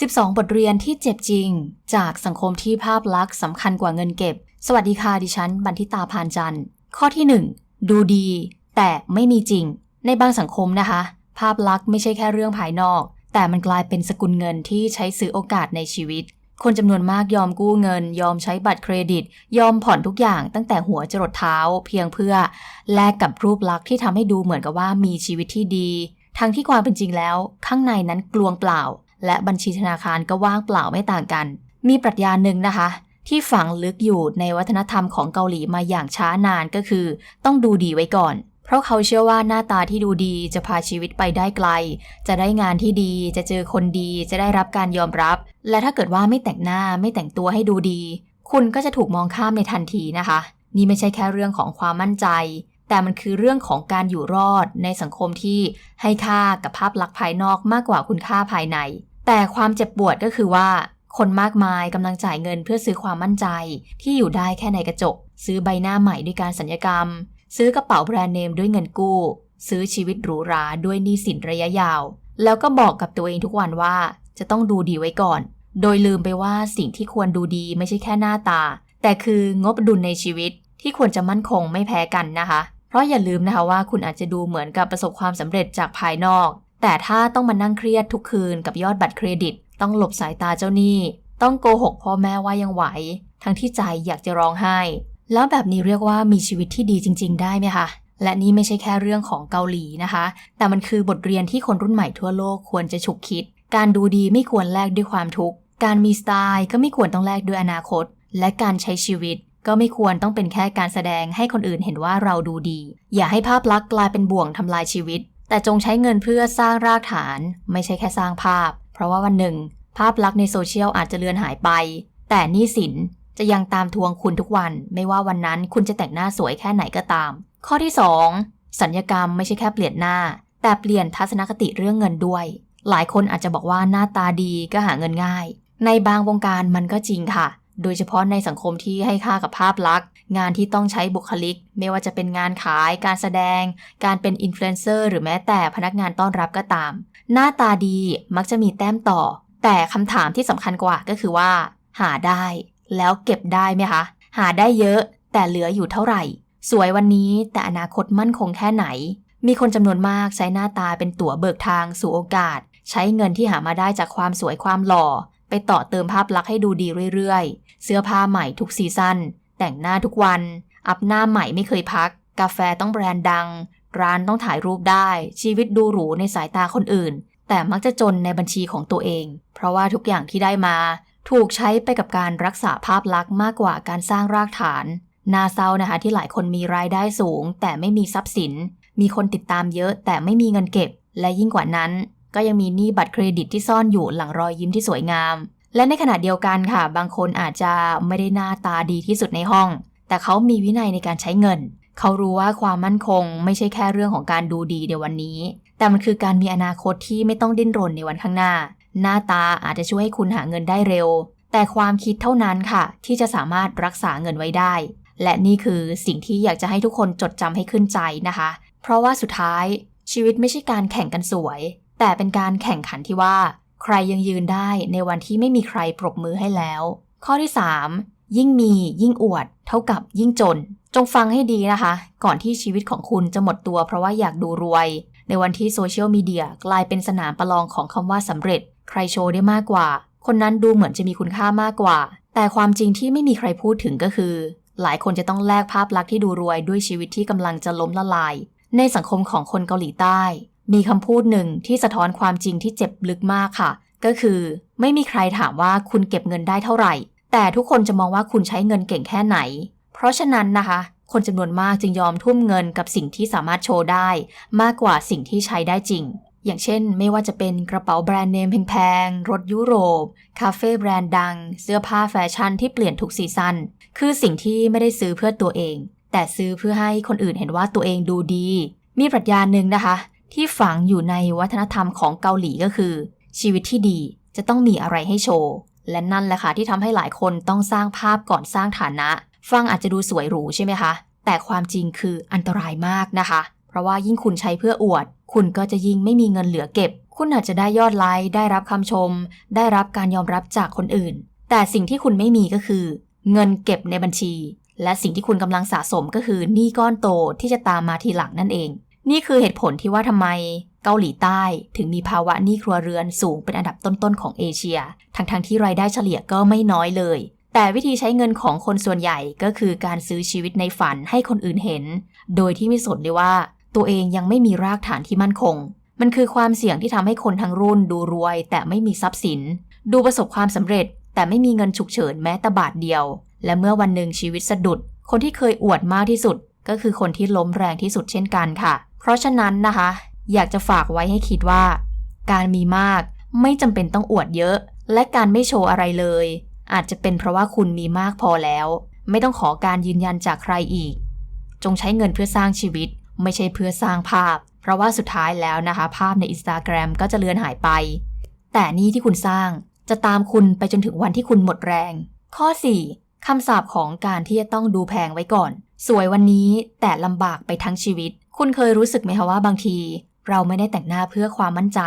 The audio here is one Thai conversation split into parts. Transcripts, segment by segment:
12 บทเรียนที่เจ็บจริง จากสังคมที่ภาพลักษณ์สำคัญกว่าเงินเก็บ สวัสดีค่ะดิฉันบันทิตาพานจันทร์ ข้อที่ 1 ดูดี แต่ไม่มีจริง ในบางสังคมนะคะ ภาพลักษณ์ไม่ใช่แค่เรื่องภายนอก แต่มันกลายเป็นสกุลเงินที่ใช้ซื้อโอกาสในชีวิต คนจำนวนมากยอมกู้เงิน ยอมใช้บัตรเครดิต ยอมผ่อนทุกอย่างตั้งแต่หัวจรดเท้า เพียงเพื่อแลกกับรูปลักษณ์ที่ทำให้ดูเหมือนกับว่ามีชีวิตที่ดี ทั้งที่ความเป็นจริงแล้ว ข้างในนั้นกลวงเปล่า และบัญชีธนาคารก็ว่างเปล่าไม่ต่างกัน มีปรัชญาหนึ่งนะคะ ที่ฝังลึกอยู่ในวัฒนธรรมของเกาหลีมาอย่างช้านานก็คือ ต้องดูดีไว้ก่อน เพราะเขาเชื่อว่าหน้าตาที่ดูดีจะพาชีวิตไปได้ไกล จะได้งานที่ดี จะเจอคนดี จะได้รับการยอมรับ และถ้าเกิดว่าไม่แต่งหน้าไม่แต่งตัวให้ดูดี คุณก็จะถูกมองข้ามในทันทีนะคะ นี่ไม่ใช่แค่เรื่องของความมั่นใจ แต่มันคือเรื่องของการอยู่รอดในสังคมที่ให้ค่ากับภาพลักษณ์ภายนอกมากกว่าคุณค่าภายใน แต่ความเจ็บปวดก็คือว่า คนมากมายกำลังจ่ายเงินเพื่อซื้อความมั่นใจ ที่อยู่ได้แค่ในกระจก ซื้อใบหน้าใหม่ด้วยการสัญญกรรม ซื้อกระเป๋าแบรนด์เนมด้วยเงินกู้ ซื้อชีวิตหรูหราด้วยหนี้สินระยะยาว แล้วก็บอกกับตัวเองทุกวันว่า จะต้องดูดีไว้ก่อน โดยลืมไปว่าสิ่งที่ควรดูดีไม่ใช่แค่หน้าตา แต่คืองบดุลในชีวิตที่ควรจะมั่นคงไม่แพ้กันนะคะ ราะอย่าลืมนะคะว่าคุณอาจจะดูเหมือนกับประสบความสำเร็จจากภายนอก แต่ถ้าต้องมานั่งเครียดทุกคืนกับยอดบัตรเครดิต ต้องหลบสายตาเจ้าหนี้ ต้องโกหกพ่อแม่ว่ายังไหว ทั้งที่ใจอยากจะร้องไห้ แล้วแบบนี้เรียกว่ามีชีวิตที่ดีจริง ๆ ได้ไหมคะและนี่ไม่ใช่แค่เรื่องของเกาหลีนะคะ แต่มันคือบทเรียนที่คนรุ่นใหม่ทั่วโลกควรจะฉุกคิด การดูดีไม่ควรแลกด้วยความทุกข์ การมีสไตล์ก็ไม่ควรต้องแลกด้วยอนาคต และการใช้ชีวิต ก็ไม่ควรต้องเป็นแค่การแสดงให้คนอื่นเห็นว่าเราดูดี อย่าให้ภาพลักษณ์กลายเป็นบ่วงทำลายชีวิต แต่จงใช้เงินเพื่อสร้างรากฐาน ไม่ใช่แค่สร้างภาพ เพราะว่าวันหนึ่ง ภาพลักษณ์ในโซเชียลอาจจะเลือนหายไป แต่นี้สินจะยังตามทวงคุณทุกวัน ไม่ว่าวันนั้นคุณจะแต่งหน้าสวยแค่ไหนก็ตาม ข้อที่ 2 สัญญกรรมไม่ใช่แค่เปลี่ยนหน้า แต่เปลี่ยนทัศนคติเรื่องเงินด้วย หลายคนอาจจะบอกว่าหน้าตาดีก็หาเงินง่าย ในบางวงการมันก็จริงค่ะ โดยเฉพาะในสังคมที่ให้ค่ากับภาพลักษณ์ งานที่ต้องใช้บุคลิก ไม่ว่าจะเป็นงานขาย การแสดง การเป็นอินฟลูเอนเซอร์หรือแม้แต่พนักงานต้อนรับก็ตาม หน้าตาดีมักจะมีแต้มต่อ แต่คำถามที่สำคัญกว่าก็คือว่า หาได้ แล้วเก็บได้ไหมคะ หาได้เยอะ แต่เหลืออยู่เท่าไหร่ สวยวันนี้แต่อนาคตมั่นคงแค่ไหน มีคนจำนวนมากใช้หน้าตาเป็นตั๋วเบิกทางสู่โอกาส ใช้เงินที่หามาได้จากความสวยความหล่อ ไปต่อเติมภาพลักษณ์ให้ดูดีเรื่อยๆ เสื้อผ้าใหม่ทุกซีซั่น แต่งหน้าทุกวัน อัพหน้าใหม่ไม่เคยพัก กาแฟต้องแบรนด์ดัง ร้านต้องถ่ายรูปได้ ชีวิตดูหรูในสายตาคนอื่น แต่มักจะจนในบัญชีของตัวเอง เพราะว่าทุกอย่างที่ได้มา ถูกใช้ไปกับการรักษาภาพลักษณ์มากกว่าการสร้างรากฐาน นาเศร้านะคะที่หลายคนมีรายได้สูง แต่ไม่มีทรัพย์สิน มีคนติดตามเยอะแต่ไม่มีเงินเก็บ และยิ่งกว่านั้น ก็ยังมีหนี้บัตรเครดิตที่ซ่อนอยู่หลังรอยยิ้มที่สวยงาม และในขณะเดียวกันค่ะ บางคนอาจจะไม่ได้หน้าตาดีที่สุดในห้อง แต่เขามีวินัยในการใช้เงิน เขารู้ว่าความมั่นคงไม่ใช่แค่เรื่องของการดูดีในวันนี้ แต่มันคือการมีอนาคตที่ไม่ต้องดิ้นรนในวันข้างหน้า หน้าตาอาจจะช่วยให้คุณหาเงินได้เร็ว แต่ความคิดเท่านั้นค่ะ ที่จะสามารถรักษาเงินไว้ได้ และนี่คือสิ่งที่อยากจะให้ทุกคนจดจำให้ขึ้นใจนะคะ เพราะว่าสุดท้ายชีวิตไม่ใช่การแข่งกันสวย แต่เป็นการแข่งขันที่ว่า ใครยังยืนได้ในวันที่ไม่มีใครปรบมือให้แล้ว ข้อที่ 3 ยิ่งมียิ่งอวด เท่ากับยิ่งจน จงฟังให้ดีนะคะ ก่อนที่ชีวิตของคุณจะหมดตัวเพราะว่าอยากดูรวย ในวันที่โซเชียลมีเดียกลายเป็นสนามประลองของคำว่าสำเร็จ ใครโชว์ได้มากกว่า คนนั้นดูเหมือนจะมีคุณค่ามากกว่า แต่ความจริงที่ไม่มีใครพูดถึงก็คือ หลายคนจะต้องแลกภาพลักษณ์ที่ดูรวยด้วยชีวิตที่กำลังจะล้มละลาย ในสังคมของคนเกาหลีใต้ มีคำพูดหนึ่งที่สะท้อนความจริงที่เจ็บลึกมากค่ะ ก็คือไม่มีใครถามว่าคุณเก็บเงินได้เท่าไหร่ แต่ทุกคนจะมองว่าคุณใช้เงินเก่งแค่ไหน เพราะฉะนั้นนะคะ คนจำนวนมากจึงยอมทุ่มเงินกับสิ่งที่สามารถโชว์ได้ มากกว่าสิ่งที่ใช้ได้จริง อย่างเช่น ไม่ว่าจะเป็นกระเป๋าแบรนด์เนมแพงๆรถยุโรป คาเฟ่แบรนด์ดัง เสื้อผ้าแฟชั่นที่เปลี่ยนทุกซีซันคือสิ่งที่ไม่ได้ซื้อเพื่อตัวเอง แต่ซื้อเพื่อให้คนอื่นเห็นว่าตัวเองดูดี มีปรัชญาหนึ่งนะคะ ที่ฝังอยู่ในวัฒนธรรมของเกาหลีก็คือ ชีวิตที่ดีจะต้องมีอะไรให้โชว์ และนั่นแหละค่ะที่ทำให้หลายคนต้องสร้างภาพก่อนสร้างฐานะ ฟังอาจจะดูสวยหรูใช่ไหมคะ แต่ความจริงคืออันตรายมากนะคะ เพราะว่ายิ่งคุณใช้เพื่ออวด คุณก็จะยิ่งไม่มีเงินเหลือเก็บ คุณอาจจะได้ยอดไลค์ได้รับคำชม ได้รับการยอมรับจากคนอื่น แต่สิ่งที่คุณไม่มีก็คือ เงินเก็บในบัญชี และสิ่งที่คุณกำลังสะสมก็คือหนี้ก้อนโตที่จะตามมาทีหลังนั่นเอง นี่คือเหตุผลที่ว่าทำไมเกาหลีใต้ถึงมีภาวะหนี้ครัวเรือนสูงเป็นอันดับต้นๆของเอเชีย ทั้งๆทที่รายได้เฉลี่ยก็ไม่น้อยเลย แต่วิธีใช้เงินของคนส่วนใหญ่ก็คือการซื้อชีวิตในฝันให้คนอื่นเห็น โดยที่ไม่สนเลยว่า ตัวเองยังไม่มีรากฐานที่มั่นคง มันคือความเสี่ยงที่ทำให้คนทั้งรุ่นดูรวย แต่ไม่มีทรัพย์สิน ดูประสบความสำเร็จ แต่ไม่มีเงินฉุกเฉินแม้แต่บาทเดียว และเมื่อวันหนึ่งชีวิตสะดุด คนที่เคยอวดมากที่สุด ก็คือคนที่ล้มแรงที่สุดเช่นกันค่ะ เพราะฉะนั้นนะคะ อยากจะฝากไว้ให้คิดว่า การมีมากไม่จำเป็นต้องอวดเยอะ และการไม่โชว์อะไรเลย อาจจะเป็นเพราะว่าคุณมีมากพอแล้ว ไม่ต้องขอการยืนยันจากใครอีก จงใช้เงินเพื่อสร้างชีวิต ไม่ใช่เพื่อสร้างภาพ เพราะว่าสุดท้ายแล้วนะคะ ภาพใน Instagram ก็จะเลือนหายไป แต่นี่ที่คุณสร้างจะตามคุณไปจนถึงวันที่คุณหมดแรง ข้อ 4 คำสาปของการที่จะต้องดูแพงไว้ก่อน สวยวันนี้แต่ลำบากไปทั้งชีวิต คุณเคยรู้สึกไหมคะว่าบางที เราไม่ได้แต่งหน้าเพื่อความมั่นใจ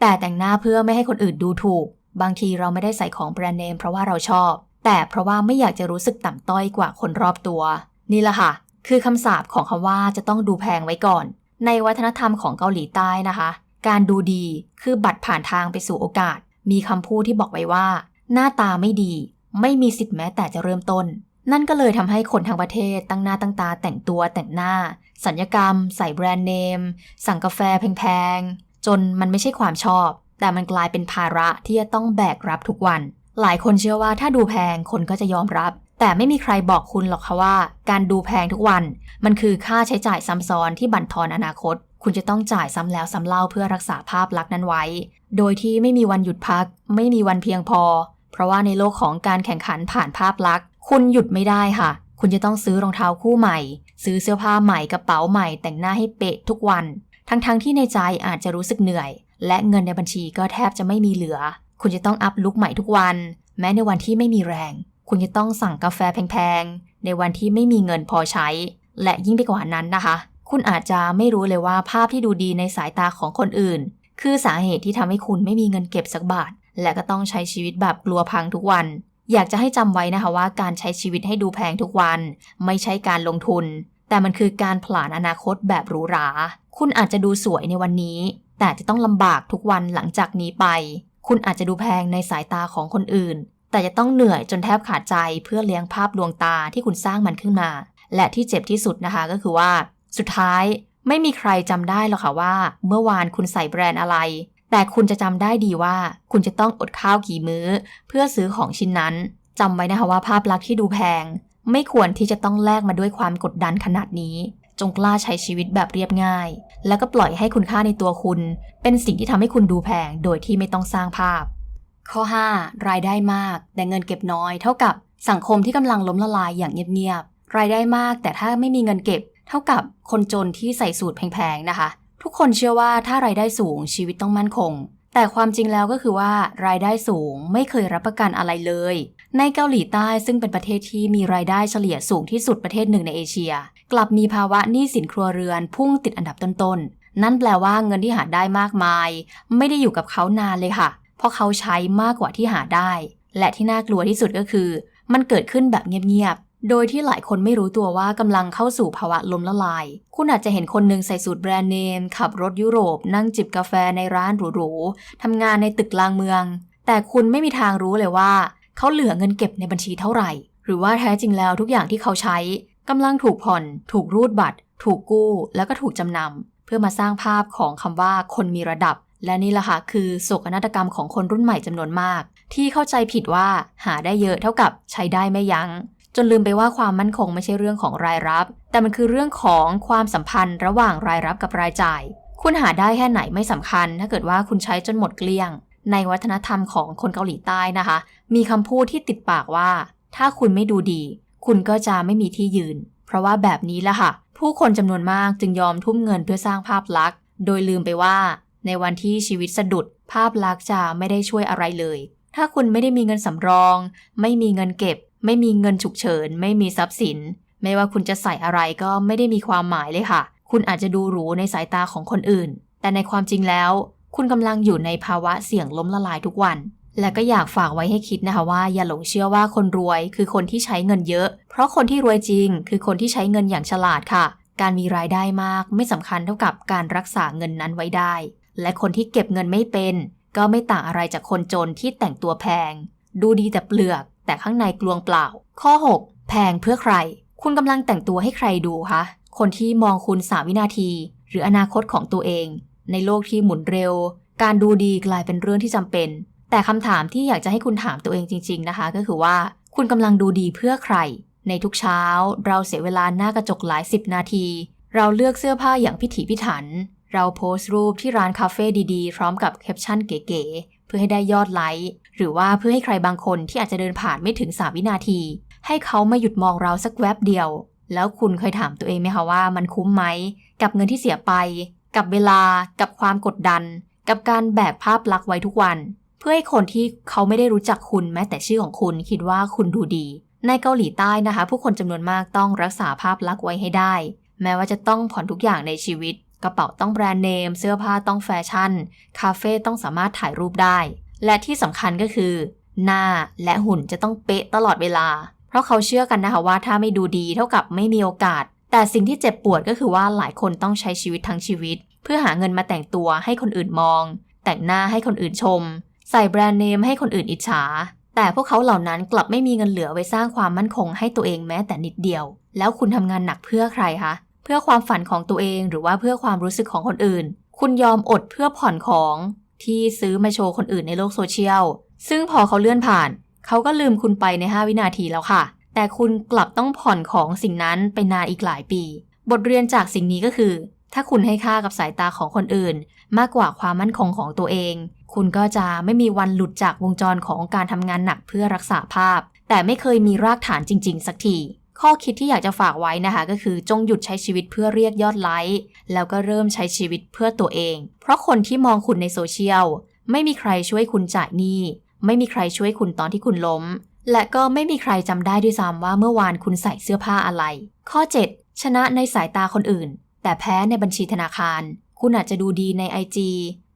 แต่แต่งหน้าเพื่อไม่ให้คนอื่นดูถูก บางทีเราไม่ได้ใส่ของแบรนด์เนมเพราะว่าเราชอบ แต่เพราะว่าไม่อยากจะรู้สึกต่ำต้อยกว่าคนรอบตัว นี่แหละค่ะ คือคำสาปของคำว่าจะต้องดูแพงไว้ก่อน ในวัฒนธรรมของเกาหลีใต้นะคะ การดูดีคือบัตรผ่านทางไปสู่โอกาส มีคำพูดที่บอกไว้ว่า หน้าตาไม่ดี ไม่มีสิทธิ์แม้แต่จะเริ่มต้น นั่นก็เลยทำให้คนทั้งประเทศตั้งหน้าตั้งตาแต่งตัวแต่งหน้า สัญญกรรม ใส่แบรนด์เนม สั่งกาแฟแพงๆ จนมันไม่ใช่ความชอบ แต่มันกลายเป็นภาระที่จะต้องแบกรับทุกวัน หลายคนเชื่อว่าถ้าดูแพงคนก็จะยอมรับ แต่ไม่มีใครบอกคุณหรอกค่ะว่า การดูแพงทุกวัน มันคือค่าใช้จ่ายซ้ำซ้อนที่บั่นทอนอนาคต คุณจะต้องจ่ายซ้ำแล้วซ้ำเล่าเพื่อรักษาภาพลักษณ์นั้นไว้ โดยที่ไม่มีวันหยุดพัก ไม่มีวันเพียงพอ เพราะว่าในโลกของการแข่งขันผ่านภาพลักษณ์ คุณหยุดไม่ได้ค่ะ คุณจะต้องซื้อรองเท้าคู่ใหม่ ซื้อเสื้อผ้าใหม่กระเป๋าใหม่ แต่งหน้าให้เป๊ะทุกวัน ทั้งๆทที่ในใจอาจจะรู้สึกเหนื่อย และเงินในบัญชีก็แทบจะไม่มีเหลือ คุณจะต้องอัพลุคใหม่ทุกวัน แม้ในวันที่ไม่มีแรง คุณจะต้องสั่งกาแฟแพงๆในวันที่ไม่มีเงินพอใช้ และยิ่งไปกว่านั้นนะคะ คุณอาจจะไม่รู้เลยว่าภาพที่ดูดีในสายตาของคนอื่น คือสาเหตุที่ทำให้คุณไม่มีเงินเก็บสักบาท และก็ต้องใช้ชีวิตแบบกลัวพังทุกวัน อยากจะให้จำไว้นะคะว่าการใช้ชีวิตให้ดูแพงทุกวัน ไม่ใช่การลงทุน แต่มันคือการผลานอนาคตแบบหรูหรา คุณอาจจะดูสวยในวันนี้ แต่จะต้องลำบากทุกวันหลังจากนี้ไป คุณอาจจะดูแพงในสายตาของคนอื่น แต่จะต้องเหนื่อยจนแทบขาดใจเพื่อเลี้ยงภาพลวงตาที่คุณสร้างมันขึ้นมา และที่เจ็บที่สุดนะคะก็คือว่า สุดท้ายไม่มีใครจำได้หรอกค่ะว่า เมื่อวานคุณใส่แบรนด์อะไร แต่คุณจะจำได้ดีว่า คุณจะต้องอดข้าวกี่มื้อ เพื่อซื้อของชิ้นนั้นจำไว้นะคะว่าภาพลักษณ์ที่ดูแพง ไม่ควรที่จะต้องแลกมาด้วยความกดดันขนาดนี้ จงกล้าใช้ชีวิตแบบเรียบง่าย แล้วก็ปล่อยให้คุณค่าในตัวคุณ เป็นสิ่งที่ทำให้คุณดูแพงโดยที่ไม่ต้องสร้างภาพ ข้อ 5 รายได้มาก แต่เงินเก็บน้อย เท่ากับสังคมที่กำลังล้มละลายอย่างเงียบๆรายได้มากแต่ถ้าไม่มีเงินเก็บ เท่ากับคนจนที่ใส่สูตรแพงๆนะคะ ทุกคนเชื่อว่าถ้ารายได้สูงชีวิตต้องมั่นคง แต่ความจริงแล้วก็คือว่ารายได้สูงไม่เคยรับประกันอะไรเลย ในเกาหลีใต้ซึ่งเป็นประเทศที่มีรายได้เฉลี่ยสูงที่สุดประเทศหนึ่งในเอเชีย กลับมีภาวะหนี้สินครัวเรือนพุ่งติดอันดับต้นๆ นั่นแปลว่าเงินที่หาได้มากมาย ไม่ได้อยู่กับเขานานเลยค่ะ เพราะเขาใช้มากกว่าที่หาได้ และที่น่ากลัวที่สุดก็คือ มันเกิดขึ้นแบบเงียบๆ โดยที่หลายคนไม่รู้ตัวว่ากำลังเข้าสู่ภาวะล้มละลาย คุณอาจจะเห็นคนหนึ่งใส่สูทแบรนด์เนม ขับรถยุโรป นั่งจิบกาแฟในร้านหรูๆทำงานในตึกกลางเมือง แต่คุณไม่มีทางรู้เลยว่า เขาเหลือเงินเก็บในบัญชีเท่าไหร่ หรือว่าแท้จริงแล้วทุกอย่างที่เขาใช้กำลังถูกผ่อน ถูกรูดบัตร ถูกกู้ แล้วก็ถูกจำนำเพื่อมาสร้างภาพของคำว่าคนมีระดับ และนี่แหละค่ะคือโศกนาฏกรรมของคนรุ่นใหม่จำนวนมาก ที่เข้าใจผิดว่าหาได้เยอะเท่ากับใช้ได้ไม่ยัง้ง จนลืมไปว่าความมั่นคงไม่ใช่เรื่องของรายรับ แต่มันคือเรื่องของความสัมพันธ์ระหว่างรายรับกับรายจ่าย คุณหาได้แค่ไหนไม่สำคัญ ถ้าเกิดว่าคุณใช้จนหมดเกลี้ยง ในวัฒนธรรมของคนเกาหลีใต้นะคะ มีคำพูดที่ติดปากว่า ถ้าคุณไม่ดูดี คุณก็จะไม่มีที่ยืน เพราะว่าแบบนี้ละค่ะ ผู้คนจำนวนมากจึงยอมทุ่มเงินเพื่อสร้างภาพลักษณ์ โดยลืมไปว่า ในวันที่ชีวิตสะดุด ภาพลักษณ์จะไม่ได้ช่วยอะไรเลย ถ้าคุณไม่ได้มีเงินสำรอง ไม่มีเงินเก็บ ไม่มีเงินฉุกเฉิน ไม่มีทรัพย์สิน ไม่ว่าคุณจะใส่อะไรก็ไม่ได้มีความหมายเลยค่ะ คุณอาจจะดูหรูในสายตาของคนอื่น แต่ในความจริงแล้ว คุณกำลังอยู่ในภาวะเสี่ยงล้มละลายทุกวัน และก็อยากฝากไว้ให้คิดนะคะว่าอย่าหลงเชื่อว่าคนรวยคือคนที่ใช้เงินเยอะ เพราะคนที่รวยจริง คือคนที่ใช้เงินอย่างฉลาดค่ะ การมีรายได้มากไม่สำคัญเท่ากับการรักษาเงินนั้นไว้ได้ และคนที่เก็บเงินไม่เป็น ก็ไม่ต่างอะไรจากคนจนที่แต่งตัวแพง ดูดีแต่เปลือก แต่ข้างในกลวงเปล่า ข้อ 6 แพงเพื่อใคร คุณกำลังแต่งตัวให้ใครดูคะ คนที่มองคุณสามวินาที หรืออนาคตของตัวเอง ในโลกที่หมุนเร็ว การดูดีกลายเป็นเรื่องที่จำเป็น แต่คำถามที่อยากจะให้คุณถามตัวเองจริง ๆนะคะ ก็คือว่า คุณกำลังดูดีเพื่อใคร ในทุกเช้า เราเสียเวลาหน้ากระจกหลายสิบนาที เราเลือกเสื้อผ้าอย่างพิถีพิถันเราโพสต์รูปที่ร้านคาเฟ่ดีๆ พร้อมกับแคปชั่นเก๋ๆเพื่อให้ได้ยอดไลค์หรือว่าเพื่อให้ใครบางคนที่อาจจะเดินผ่านไม่ถึง 3 วินาที ให้เขามาหยุดมองเราสักแวบเดียว แล้วคุณเคยถามตัวเองไหมคะว่ามันคุ้มไหม กับเงินที่เสียไป กับเวลา กับความกดดัน กับการแบกภาพลักษณ์ไว้ทุกวัน เพื่อให้คนที่เขาไม่ได้รู้จักคุณแม้แต่ชื่อของคุณคิดว่าคุณดูดี ในเกาหลีใต้นะคะ ผู้คนจำนวนมากต้องรักษาภาพลักษณ์ไว้ให้ได้ แม้ว่าจะต้องผ่อนทุกอย่างในชีวิต กระเป๋าต้องแบรนด์เนม เสื้อผ้าต้องแฟชั่น คาเฟ่ต้องสามารถถ่ายรูปได้ และที่สำคัญก็คือ หน้าและหุ่นจะต้องเป๊ะตลอดเวลา เพราะเขาเชื่อกันนะคะว่าถ้าไม่ดูดีเท่ากับไม่มีโอกาส แต่สิ่งที่เจ็บปวดก็คือว่าหลายคนต้องใช้ชีวิตทั้งชีวิต เพื่อหาเงินมาแต่งตัวให้คนอื่นมอง แต่งหน้าให้คนอื่นชม ใส่แบรนด์เนมให้คนอื่นอิจฉาแต่พวกเขาเหล่านั้นกลับไม่มีเงินเหลือไว้สร้างความมั่นคงให้ตัวเองแม้แต่นิดเดียว แล้วคุณทำงานหนักเพื่อใครคะ พื่อความฝันของตัวเองหรือว่าเพื่อความรู้สึกของคนอื่น คุณยอมอดเพื่อผ่อนของที่ซื้อมาโชว์คนอื่นในโลกโซเชียล ซึ่งพอเขาเลื่อนผ่าน เขาก็ลืมคุณไปใน 5 วินาทีแล้วค่ะ แต่คุณกลับต้องผ่อนของสิ่งนั้นไปนานอีกหลายปี บทเรียนจากสิ่งนี้ก็คือ ถ้าคุณให้ค่ากับสายตาของคนอื่น มากกว่าความมั่นคงของตัวเอง คุณก็จะไม่มีวันหลุดจากวงจรของการทำงานหนักเพื่อรักษาภาพ แต่ไม่เคยมีรากฐานจริง ๆ สักที ข้อคิดที่อยากจะฝากไว้นะคะ ก็คือจงหยุดใช้ชีวิตเพื่อเรียกยอดไลค์แล้วก็เริ่มใช้ชีวิตเพื่อตัวเอง เพราะคนที่มองคุณในโซเชียลไม่มีใครช่วยคุณจ่ายหนี้ไม่มีใครช่วยคุณตอนที่คุณล้ม และก็ไม่มีใครจำได้ด้วยซ้ำว่าเมื่อวานคุณใส่เสื้อผ้าอะไร ข้อ 7 ชนะในสายตาคนอื่น แต่แพ้ในบัญชีธนาคาร คุณอาจจะดูดีใน IG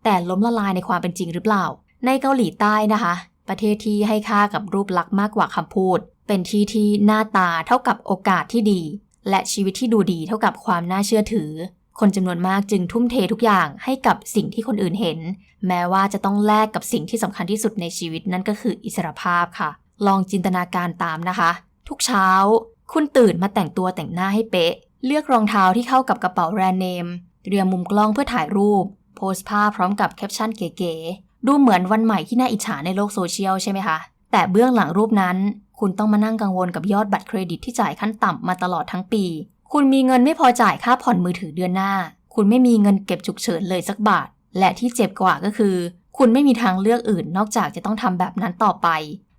แต่ล้มละลายในความเป็นจริงหรือเปล่า ในเกาหลีใต้นะคะ ประเทศที่ให้ค่ากับรูปลักษณ์มากกว่าคำพูด เป็นที่ที่หน้าตาเท่ากับโอกาสที่ดี และชีวิตที่ดูดีเท่ากับความน่าเชื่อถือ คนจำนวนมากจึงทุ่มเททุกอย่างให้กับสิ่งที่คนอื่นเห็น แม้ว่าจะต้องแลกกับสิ่งที่สำคัญที่สุดในชีวิตนั่นก็คืออิสรภาพค่ะ ลองจินตนาการตามนะคะ ทุกเช้า คุณตื่นมาแต่งตัวแต่งหน้าให้เป๊ะ เลือกรองเท้าที่เข้ากับกระเป๋าแบรนด์เนม เตรียมมุมกล้องเพื่อถ่ายรูป โพสต์ภาพพร้อมกับแคปชั่นเก๋ๆดูเหมือนวันใหม่ที่น่าอิจฉาในโลกโซเชียลใช่ไหมคะแต่เบื้องหลังรูปนั้น คุณต้องมานั่งกังวลกับยอดบัตรเครดิตที่จ่ายขั้นต่ำมาตลอดทั้งปี คุณมีเงินไม่พอจ่ายค่าผ่อนมือถือเดือนหน้า คุณไม่มีเงินเก็บฉุกเฉินเลยสักบาท และที่เจ็บกว่าก็คือ คุณไม่มีทางเลือกอื่นนอกจากจะต้องทำแบบนั้นต่อไป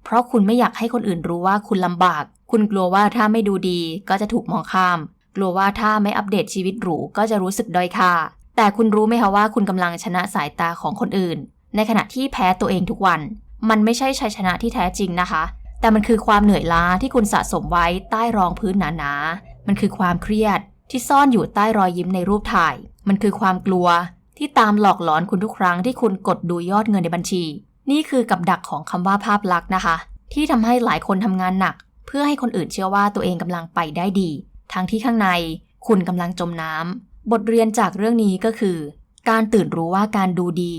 เพราะคุณไม่อยากให้คนอื่นรู้ว่าคุณลำบาก คุณกลัวว่าถ้าไม่ดูดีก็จะถูกมองข้าม กลัวว่าถ้าไม่อัปเดตชีวิตหรูก็จะรู้สึกด้อยค่า แต่คุณรู้ไหมคะว่าคุณกำลังชนะสายตาของคนอื่น ในขณะที่แพ้ตัวเองทุกวัน มันไม่ใช่ชัยชนะที่แท้จริงนะคะ แต่มันคือความเหนื่อยล้าที่คุณสะสมไว้ใต้รองพื้นหนาๆ มันคือความเครียดที่ซ่อนอยู่ใต้รอยยิ้มในรูปถ่าย มันคือความกลัวที่ตามหลอกหลอนคุณทุกครั้งที่คุณกดดูยอดเงินในบัญชี นี่คือกับดักของคำว่าภาพลักษณ์นะคะ ที่ทำให้หลายคนทำงานหนัก เพื่อให้คนอื่นเชื่อว่าตัวเองกำลังไปได้ดี ทั้งที่ข้างในคุณกำลังจมน้ำบทเรียนจากเรื่องนี้ก็คือ การตื่นรู้ว่าการดูดี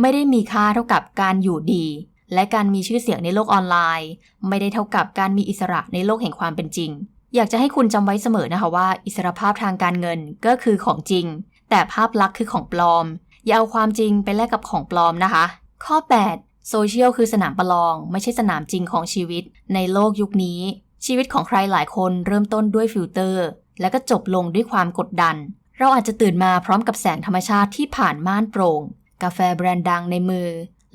ไม่ได้มีค่าเท่ากับการอยู่ดี และการมีชื่อเสียงในโลกออนไลน์ ไม่ได้เท่ากับการมีอิสระในโลกแห่งความเป็นจริง อยากจะให้คุณจำไว้เสมอนะคะว่า อิสรภาพทางการเงินก็คือของจริง แต่ภาพลักษณ์คือของปลอม อย่าเอาความจริงไปแลกกับของปลอมนะคะ ข้อ 8 โซเชียลคือสนามประลอง ไม่ใช่สนามจริงของชีวิต ในโลกยุคนี้ ชีวิตของใครหลายคนเริ่มต้นด้วยฟิลเตอร์ และก็จบลงด้วยความกดดัน เราอาจจะตื่นมาพร้อมกับแสงธรรมชาติที่ผ่านม่านโปร่ง กาแฟแบรนด์ดังในมือ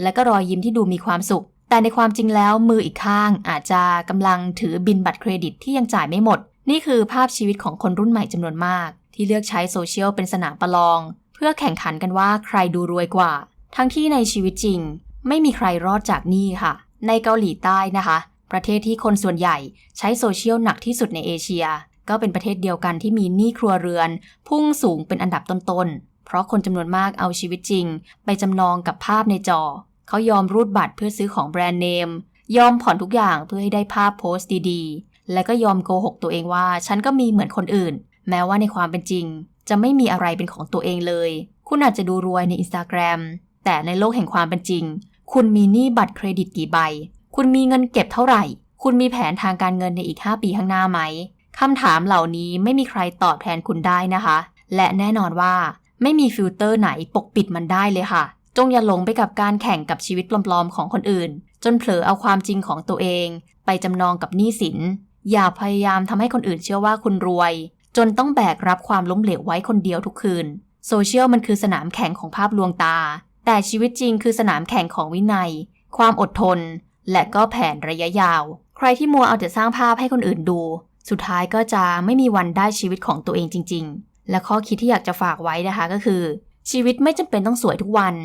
และก็รอยยิ้มที่ดูมีความสุข แต่ในความจริงแล้วมืออีกข้างอาจจะกำลังถือบินบัตรเครดิตที่ยังจ่ายไม่หมด นี่คือภาพชีวิตของคนรุ่นใหม่จำนวนมาก ที่เลือกใช้โซเชียลเป็นสนามประลอง เพื่อแข่งขันกันว่าใครดูรวยกว่า ทั้งที่ในชีวิตจริง ไม่มีใครรอดจากหนี้ค่ะ ในเกาหลีใต้นะคะ ประเทศที่คนส่วนใหญ่ใช้โซเชียลหนักที่สุดในเอเชีย ก็เป็นประเทศเดียวกันที่มีหนี้ครัวเรือน พุ่งสูงเป็นอันดับต้นๆเพราะคนจำนวนมากเอาชีวิตจริง ไปจำนองกับภาพในจอ เขายอมรูดบัตรเพื่อซื้อของแบรนด์เนม ยอมผ่อนทุกอย่างเพื่อให้ได้ภาพโพสต์ดีๆ และก็ยอมโกหกตัวเองว่า ฉันก็มีเหมือนคนอื่น แม้ว่าในความเป็นจริง จะไม่มีอะไรเป็นของตัวเองเลย คุณอาจจะดูรวยในอินสตาแกรมแต่ในโลกแห่งความเป็นจริง คุณมีหนี้บัตรเครดิตกี่ใบ คุณมีเงินเก็บเท่าไหร่ คุณมีแผนทางการเงินในอีก 5 ปีข้างหน้าไหมคำถามเหล่านี้ไม่มีใครตอบแทนคุณได้นะคะ และแน่นอนว่า ไม่มีฟิลเตอร์ไหนปกปิดมันได้เลยค่ะ งอย่าหลงไปกับการแข่งกับชีวิตปลอมๆของคนอื่น จนเผลอเอาความจริงของตัวเอง ไปจำนองกับหนี้สิน อย่าพยายามทำให้คนอื่นเชื่อว่าคุณรวย จนต้องแบกรับความล้มเหลวไว้คนเดียวทุกคืน โซเชียลมันคือสนามแข่งของภาพลวงตา แต่ชีวิตจริงคือสนามแข่งของวินัย ความอดทน และก็แผนระยะยาว ใครที่มัวเอาแต่สร้างภาพให้คนอื่นดู สุดท้ายก็จะไม่มีวันได้ชีวิตของตัวเองจริง ๆ และข้อคิดที่อยากจะฝากไว้นะคะก็คือชีวิตไม่จำเป็นต้องสวยทุกวัน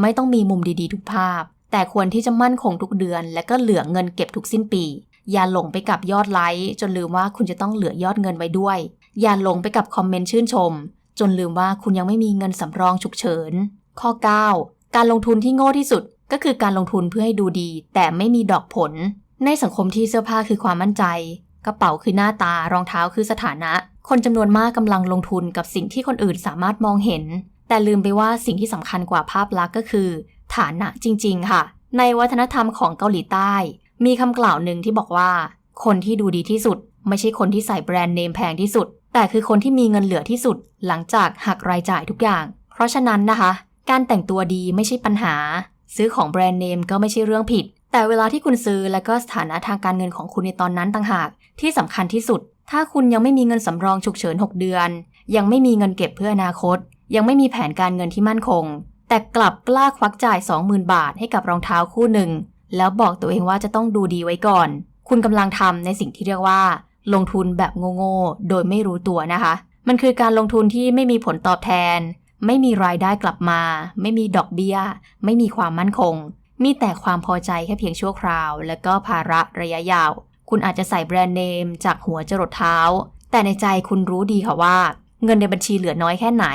ไม่ต้องมีมุมดีๆ ทุกภาพ แต่ควรที่จะมั่นคงทุกเดือน และก็เหลือเงินเก็บทุกสิ้นปี อย่าหลงไปกับยอดไลค์จนลืมว่าคุณจะต้องเหลือยอดเงินไว้ด้วย อย่าหลงไปกับคอมเมนต์ชื่นชม จนลืมว่าคุณยังไม่มีเงินสำรองฉุกเฉิน ข้อ 9 การลงทุนที่โง่ที่สุด ก็คือการลงทุนเพื่อให้ดูดี แต่ไม่มีดอกผล ในสังคมที่เสื้อผ้าคือความมั่นใจ กระเป๋าคือหน้าตารองเท้าคือสถานะ คนจำนวนมากกำลังลงทุนกับสิ่งที่คนอื่นสามารถมองเห็น แต่ลืมไปว่าสิ่งที่สำคัญกว่าภาพลักษณ์ก็คือ ฐานะจริง ๆ ค่ะ ในวัฒนธรรมของเกาหลีใต้ มีคำกล่าวหนึ่งที่บอกว่า คนที่ดูดีที่สุด ไม่ใช่คนที่ใส่แบรนด์เนมแพงที่สุด แต่คือคนที่มีเงินเหลือที่สุด หลังจากหักรายจ่ายทุกอย่าง เพราะฉะนั้นนะคะ การแต่งตัวดีไม่ใช่ปัญหา ซื้อของแบรนด์เนมก็ไม่ใช่เรื่องผิด แต่เวลาที่คุณซื้อและก็สถานะทางการเงินของคุณในตอนนั้นต่างหากที่สำคัญที่สุด ถ้าคุณยังไม่มีเงินสำรองฉุกเฉิน 6 เดือน ยังไม่มีเงินเก็บเพื่ออนาคต ยังไม่มีแผนการเงินที่มั่นคง แต่กลับกล้าควักจ่าย 20,000 บาทให้กับรองเท้าคู่หนึ่ง แล้วบอกตัวเองว่าจะต้องดูดีไว้ก่อน คุณกำลังทำในสิ่งที่เรียกว่า ลงทุนแบบโง่ๆ โดยไม่รู้ตัวนะคะ มันคือการลงทุนที่ไม่มีผลตอบแทน ไม่มีรายได้กลับมา ไม่มีดอกเบี้ย ไม่มีความมั่นคง มีแต่ความพอใจแค่เพียงชั่วคราว และก็ภาระระยะยาว คุณอาจจะใส่แบรนด์เนม จากหัวจรดเท้า แต่ในใจคุณรู้ดีค่ะว่า เงินในบัญชีเหลือน้อยแค่ไหน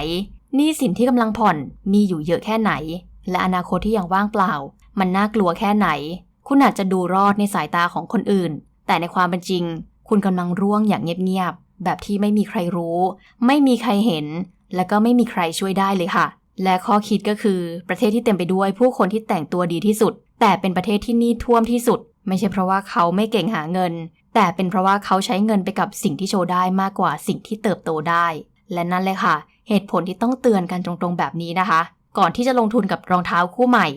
หนี้สินที่กำลังผ่อนมีอยู่เยอะแค่ไหน และอนาคตที่ยังว่างเปล่า มันน่ากลัวแค่ไหน คุณอาจจะดูรอดในสายตาของคนอื่น แต่ในความเป็นจริง คุณกำลังร่วงอย่างเงียบๆแบบที่ไม่มีใครรู้ ไม่มีใครเห็น และก็ไม่มีใครช่วยได้เลยค่ะ และข้อคิดก็คือประเทศที่เต็มไปด้วยผู้คนที่แต่งตัวดีที่สุด แต่เป็นประเทศที่หนี้ท่วมที่สุด ไม่ใช่เพราะว่าเขาไม่เก่งหาเงิน แต่เป็นเพราะว่าเขาใช้เงินไปกับสิ่งที่โชว์ได้มากกว่าสิ่งที่เติบโตได้ และนั่นเลยค่ะ เหตุผลที่ต้องเตือนกันตรงๆแบบนี้นะคะ ก่อนที่จะลงทุนกับรองเท้าคู่ใหม่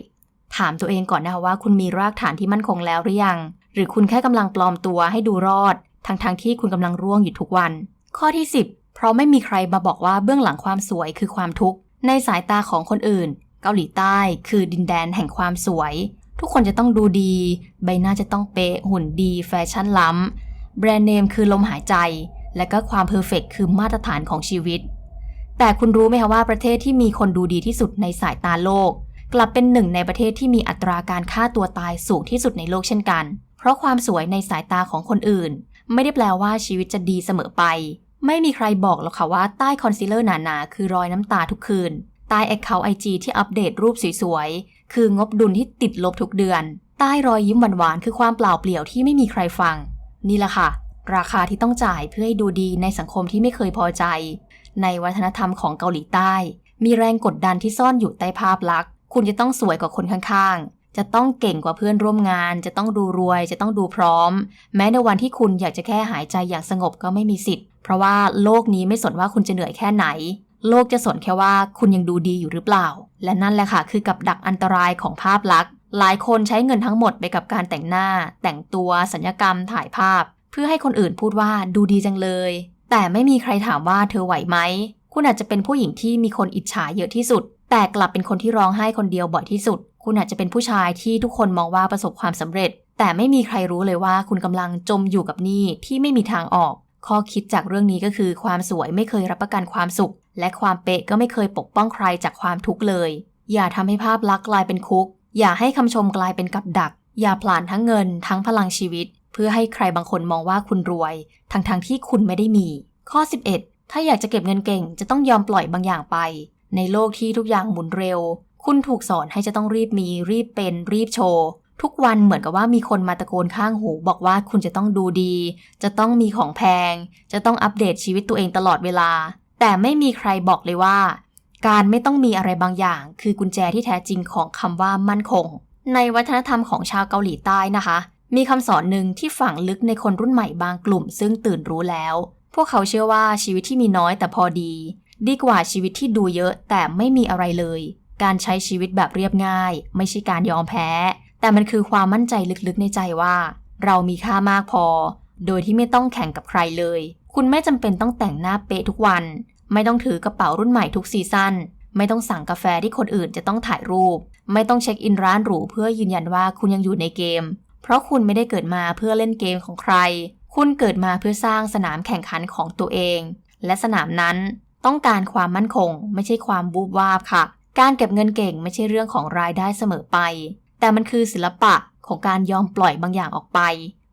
ถามตัวเองก่อนนะคะว่าคุณมีรากฐานที่มั่นคงแล้วหรือยัง หรือคุณแค่กำลังปลอมตัวให้ดูรอด ทั้งๆทที่คุณกำลังร่วงอยู่ทุกวัน ข้อที่ 10 เพราะไม่มีใครมาบอกว่าเบื้องหลังความสวยคือความทุกข์ในสายตาของคนอื่น เกาหลีใต้คือดินแดนแห่งความสวย ทุกคนจะต้องดูดี ใบหน้าจะต้องเป๊ะหุ่นดี แฟชั่นล้ำแบรนด์เนมคือลมหายใจ และก็ความเพอร์เฟกคือมาตรฐานของชีวิต แต่คุณรู้ไหมคะว่าประเทศที่มีคนดูดีที่สุดในสายตาโลก กลับเป็นหนึ่งในประเทศที่มีอัตราการฆ่าตัวตายสูงที่สุดในโลกเช่นกัน เพราะความสวยในสายตาของคนอื่น ไม่ได้แปลว่าชีวิตจะดีเสมอไป ไม่มีใครบอกหรอกค่ะว่าใต้คอนซีลเลอร์หนาๆคือรอยน้ำตาทุกคืน ใต้แอคเคาท์ไอจีที่อัปเดตรูปสวยๆ คืองบดุลที่ติดลบทุกเดือน ใต้รอยยิ้มหวานๆคือความเปล่าเปลี่ยวที่ไม่มีใครฟัง นี่แหละค่ะ ราคาที่ต้องจ่ายเพื่อให้ดูดีในสังคมที่ไม่เคยพอใจ ในวัฒนธรรมของเกาหลีใต้ มีแรงกดดันที่ซ่อนอยู่ใต้ภาพลักษณ์ คุณจะต้องสวยกว่าคนข้างๆ จะต้องเก่งกว่าเพื่อนร่วมงาน จะต้องดูรวย จะต้องดูพร้อม แม้ในวันที่คุณอยากจะแค่หายใจอย่างสงบก็ไม่มีสิทธิ์ เพราะว่าโลกนี้ไม่สนว่าคุณจะเหนื่อยแค่ไหน โลกจะสนแค่ว่าคุณยังดูดีอยู่หรือเปล่า และนั่นแหละค่ะคือกับดักอันตรายของภาพลักษณ์ หลายคนใช้เงินทั้งหมดไปกับการแต่งหน้า แต่งตัว สัญญกรรม ถ่ายภาพ เพื่อให้คนอื่นพูดว่าดูดีจังเลย แต่ไม่มีใครถามว่าเธอไหวไหม คุณอาจจะเป็นผู้หญิงที่มีคนอิจฉาเยอะที่สุด แต่กลับเป็นคนที่ร้องไห้คนเดียวบ่อยที่สุด คุณอาจจะเป็นผู้ชายที่ทุกคนมองว่าประสบความสำเร็จ แต่ไม่มีใครรู้เลยว่าคุณกำลังจมอยู่กับหนี้ที่ไม่มีทางออก ข้อคิดจากเรื่องนี้ก็คือ ความสวยไม่เคยรับประกันความสุข และความเป๊ะก็ไม่เคยปกป้องใครจากความทุกข์เลย อย่าทำให้ภาพลักษณ์กลายเป็นคุก อย่าให้คำชมกลายเป็นกับดัก อย่าผลาญทั้งเงิน ทั้งพลังชีวิต เพื่อให้ใครบางคนมองว่าคุณรวย ทั้งๆทที่คุณไม่ได้มี ข้อ 11 ถ้าอยากจะเก็บเงินเก่ง จะต้องยอมปล่อยบางอย่างไป ในโลกที่ทุกอย่างหมุนเร็ว คุณถูกสอนให้จะต้องรีบมีรีบเป็นรีบโชว์ทุกวันเหมือนกับว่ามีคนมาตะโกนข้างหู บอกว่าคุณจะต้องดูดี จะต้องมีของแพง จะต้องอัปเดตชีวิตตัวเองตลอดเวลา แต่ไม่มีใครบอกเลยว่า การไม่ต้องมีอะไรบางอย่าง คือกุญแจที่แท้จริงของคำว่ามั่นคง ในวัฒนธรรมของชาวเกาหลีใต้นะคะ มีคำสอนหนึ่งที่ฝังลึกในคนรุ่นใหม่บางกลุ่ม ซึ่งตื่นรู้แล้ว พวกเขาเชื่อว่าชีวิตที่มีน้อยแต่พอดี ดีกว่าชีวิตที่ดูเยอะแต่ไม่มีอะไรเลย การใช้ชีวิตแบบเรียบง่าย ไม่ใช่การยอมแพ้ แต่มันคือความมั่นใจลึกๆในใจว่า เรามีค่ามากพอ โดยที่ไม่ต้องแข่งกับใครเลย คุณไม่จำเป็นต้องแต่งหน้าเป๊ะทุกวัน ไม่ต้องถือกระเป๋ารุ่นใหม่ทุกซีซั่นไม่ต้องสั่งกาแฟที่คนอื่นจะต้องถ่ายรูป ไม่ต้องเช็คอินร้านหรูเพื่อยืนยันว่าคุณยังอยู่ในเกม เพราะคุณไม่ได้เกิดมาเพื่อเล่นเกมของใคร คุณเกิดมาเพื่อสร้างสนามแข่งขันของตัวเอง และสนามนั้นต้องการความมั่นคง ไม่ใช่ความบูบวาบค่ะ การเก็บเงินเก่งไม่ใช่เรื่องของรายได้เสมอไป แต่มันคือศิลปะของการยอมปล่อยบางอย่างออกไป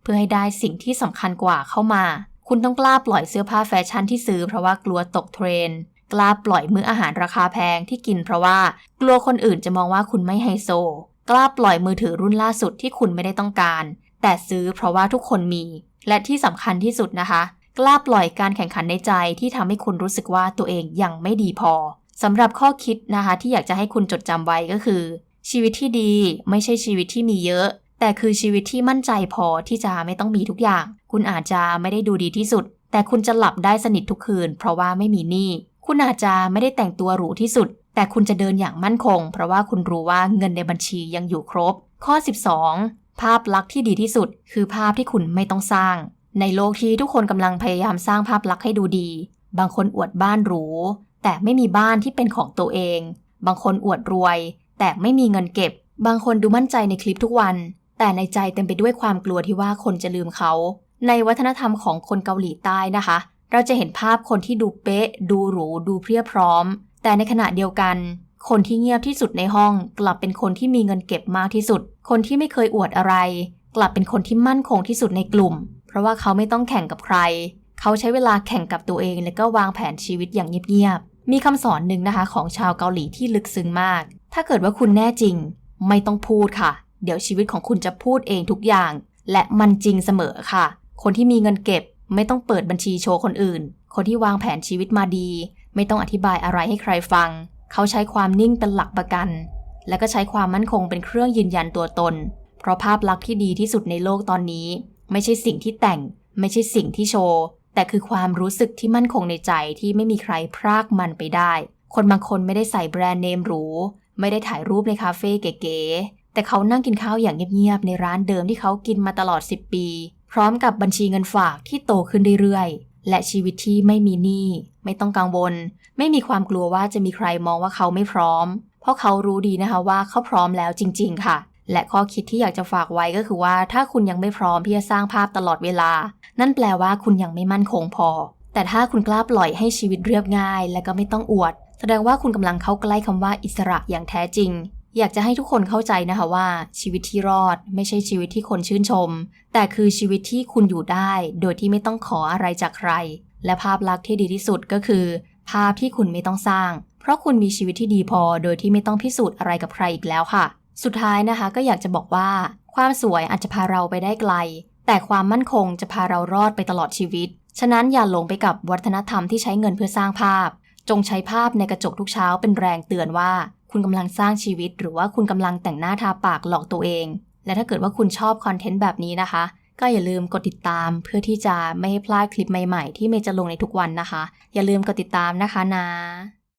เพื่อให้ได้สิ่งที่สำคัญกว่าเข้ามา คุณต้องกล้าปล่อยเสื้อผ้าแฟชั่นที่ซื้อเพราะว่ากลัวตกเทรนกล้าปล่อยมื้ออาหารราคาแพงที่กินเพราะว่ากลัวคนอื่นจะมองว่าคุณไม่ไฮโซ กล้าปล่อยมือถือรุ่นล่าสุดที่คุณไม่ได้ต้องการ แต่ซื้อเพราะว่าทุกคนมี และที่สำคัญที่สุดนะคะ กล้าปล่อยการแข่งขันในใจที่ทำให้คุณรู้สึกว่าตัวเองยังไม่ดีพอสำหรับข้อคิดนะคะที่อยากจะให้คุณจดจำไว้ก็คือ ชีวิตที่ดีไม่ใช่ชีวิตที่มีเยอะ แต่คือชีวิตที่มั่นใจพอที่จะไม่ต้องมีทุกอย่าง คุณอาจจะไม่ได้ดูดีที่สุด แต่คุณจะหลับได้สนิททุกคืน เพราะว่าไม่มีหนี้คุณอาจจะไม่ได้แต่งตัวหรูที่สุด แต่คุณจะเดินอย่างมั่นคง เพราะว่าคุณรู้ว่าเงินในบัญชียังอยู่ครบ ข้อ 12 ภาพลักษณ์ที่ดีที่สุด คือภาพที่คุณไม่ต้องสร้าง ในโลกที่ทุกคนกำลังพยายามสร้างภาพลักษณ์ให้ดูดี บางคนอวดบ้านหรู แต่ไม่มีบ้านที่เป็นของตัวเอง บางคนอวดรวย แต่ไม่มีเงินเก็บ บางคนดูมั่นใจในคลิปทุกวัน แต่ในใจเต็มไปด้วยความกลัวที่ว่าคนจะลืมเขา ในวัฒนธรรมของคนเกาหลีใต้นะคะ เราจะเห็นภาพคนที่ดูเป๊ะ ดูหรู ดูเพรียบพร้อม แต่ในขณะเดียวกัน คนที่เงียบที่สุดในห้องกลับเป็นคนที่มีเงินเก็บมากที่สุด คนที่ไม่เคยอวดอะไร กลับเป็นคนที่มั่นคงที่สุดในกลุ่ม เพราะว่าเขาไม่ต้องแข่งกับใคร เขาใช้เวลาแข่งกับตัวเอง และก็วางแผนชีวิตอย่างเงียบๆมีคำสอนหนึ่งนะคะของชาวเกาหลีที่ลึกซึ้งมาก ถ้าเกิดว่าคุณแน่จริง ไม่ต้องพูดค่ะ เดี๋ยวชีวิตของคุณจะพูดเองทุกอย่าง และมันจริงเสมอค่ะ คนที่มีเงินเก็บไม่ต้องเปิดบัญชีโชว์คนอื่น คนที่วางแผนชีวิตมาดี ไม่ต้องอธิบายอะไรให้ใครฟัง เขาใช้ความนิ่งเป็นหลักประกัน และก็ใช้ความมั่นคงเป็นเครื่องยืนยันตัวตน เพราะภาพลักษณ์ที่ดีที่สุดในโลกตอนนี้ ไม่ใช่สิ่งที่แต่ง ไม่ใช่สิ่งที่โชว์ แต่คือความรู้สึกที่มั่นคงในใจที่ไม่มีใครพรากมันไปได้ คนบางคนไม่ได้ใส่แบรนด์เนมหรู ไม่ได้ถ่ายรูปในคาเฟ่เก๋ๆ แต่เขานั่งกินข้าวอย่างเงียบๆในร้านเดิมที่เขากินมาตลอด 10 ปี พร้อมกับบัญชีเงินฝากที่โตขึ้นเรื่อยๆและชีวิตที่ไม่มีหนี้ ไม่ต้องกังวล ไม่มีความกลัวว่าจะมีใครมองว่าเขาไม่พร้อม เพราะเขารู้ดีนะคะว่าเขาพร้อมแล้วจริง ๆ ค่ะ และข้อคิดที่อยากจะฝากไว้ก็คือว่า ถ้าคุณยังไม่พร้อมที่จะสร้างภาพตลอดเวลา นั่นแปลว่าคุณยังไม่มั่นคงพอ แต่ถ้าคุณกล้าปล่อยให้ชีวิตเรียบง่าย และก็ไม่ต้องอวด แสดงว่าคุณกำลังเข้าใกล้คำว่าอิสระอย่างแท้จริงอยากจะให้ทุกคนเข้าใจนะคะว่าชีวิตที่รอดไม่ใช่ชีวิตที่คนชื่นชม แต่คือชีวิตที่คุณอยู่ได้ โดยที่ไม่ต้องขออะไรจากใคร และภาพลักษณ์ที่ดีที่สุดก็คือ ภาพที่คุณไม่ต้องสร้าง เพราะคุณมีชีวิตที่ดีพอโดยที่ไม่ต้องพิสูจน์อะไรกับใครอีกแล้วค่ะ สุดท้ายนะคะก็อยากจะบอกว่า ความสวยอาจจะพาเราไปได้ไกล แต่ความมั่นคงจะพาเรารอดไปตลอดชีวิต ฉะนั้นอย่าหลงไปกับวัฒนธรรมที่ใช้เงินเพื่อสร้างภาพ จงใช้ภาพในกระจกทุกเช้าเป็นแรงเตือนว่า คุณกำลังสร้างชีวิต หรือว่าคุณกำลังแต่งหน้าทาปากหลอกตัวเอง และถ้าเกิดว่าคุณชอบคอนเทนต์แบบนี้นะคะ ก็อย่าลืมกดติดตาม เพื่อที่จะไม่ให้พลาดคลิปใหม่ๆ ที่เมย์จะลงในทุกวันนะคะ อย่าลืมกดติดตามนะคะนะ